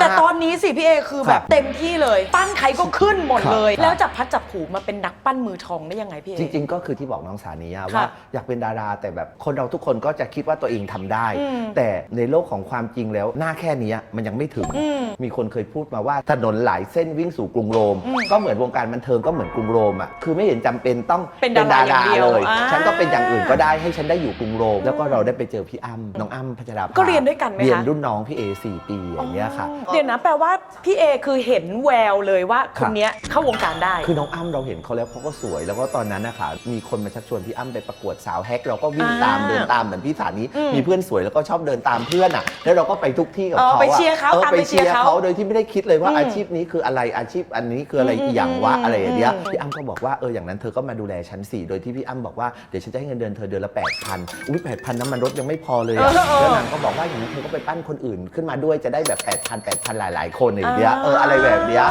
แต่มากตอ นนี้สิพี่เอคือคแบรับบเต็มที่เลย ปั้นใครก็ขึ้นหมดครับเลยครับแล้วจับพัดจับผูมาเป็นนักปั้นมือทองได้ยังไงพี่เอจริง ๆ ก็คือที่บอกน้องสานีอะค่ะว่าอยากเป็นดารา แต่แบบคนเราทุกคนก็จะคิดว่าตัวเองทำได้อืมแต่ในโลกของความจริงแล้วหน้าแค่เนี้ยมันยังไม่ถึงอืมมีคนเคยพูดมาว่าถนนหลายเส้นวิ่งสู่กรุงโรมอืมก็เหมือนวงการบันเทิงก็เหมือนกรุงโรมอะคือไม่เห็นจำเป็นต้องเป็นดาราอย่างเดียวเลยอ่าฉันก็เป็นอย่างอื่นก็ได้ให้ฉันได้อยู่กรุงโรม แล้วก็เราได้ไปเจอพี่อ้ำน้องอ้ำพัชราภาก็เรียนด้วยกันไหมคะเรียนรุ่นน้องพี่เอสี่ปีอย่างเงี้ยค่ะเดี๋ยวนะแปลว่าพี่เอคือเห็นแววเลยว่าคครันบเนี้ยเข้าวงการได้ คือน้องอ้ำเราเห็นเขาแล้วเขาก็สวย แล้วก็ตอนนั้นนะคะมีคนมาชักชวนพี่อ้ำไปประกวดสาวแฮกเราก็วิ่งตามอ่าเดินตามเหมือนพี่สานี้อืมมีเพื่อนสวยแล้วก็ชอบเดินตามเพื่อนอะ แล้วเราก็ไปทุกที่กับเออเขาไปอะเชียร์เขาออตามไปไปเชีเชียยร์ร์เขาเขาโดยที่ไม่ได้คิดเลยว่าอืมอาชีพนี้คืออะไรอาชีพอันนี้คืออะไรอืมอย่างวะอืมอะไรอย่างเงี้ยอืมพี่อ้ำก็บอกว่าเอออย่างนั้นเธอก็มาดูแลฉันสี่โดยที่พี่อ้ำบอกว่าเดี๋ยวฉันจะให้เงินเดือนเธอเดือนละ8 0 0 0อุ้ยแปดพันน้ำมันรถยังไม่พอเลยอะเออเออแล้วนางก็บอกว่าอย่างนั้นเธอก็ไปปั้นคนอื่นขึ้นมาด้วยจะได้แบบ8 0 0 0 8 0 0หลายๆ คนอย่างเงี้ยเอออะไรแบบเนี้ย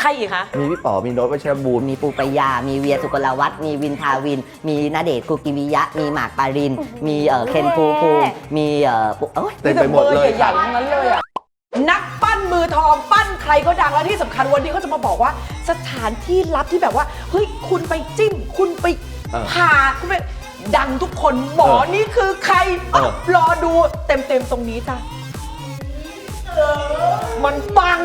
ใครอีกคะ มีพี่ป๋อมีโน้ตวัชรบูรณ์มีปูปายา มีเวียสุกลวัฒน์มีวินทาวิน มีนาเดชน์คุกิมิยะ มีหมากปาริน มีเอ่อเคนภูมิภูมิมีเอ่อปุ๊เอ้ย เต็มไปหมดเลยใหญ่ๆทั้งนั้นเลยอะนักปั้นมือทองปั้นใครก็ดังและที่สำคัญวันนี้เขาจะมาบอกว่า สถานที่ลับที่แบบว่าเฮ้ยคุณไปจิ้ม คุณไปเออผ่าคุณไปดังทุกคนหมอเออนี่คือใครเออ รอดูเต็มๆตรงนี้จ้ะ มันปัง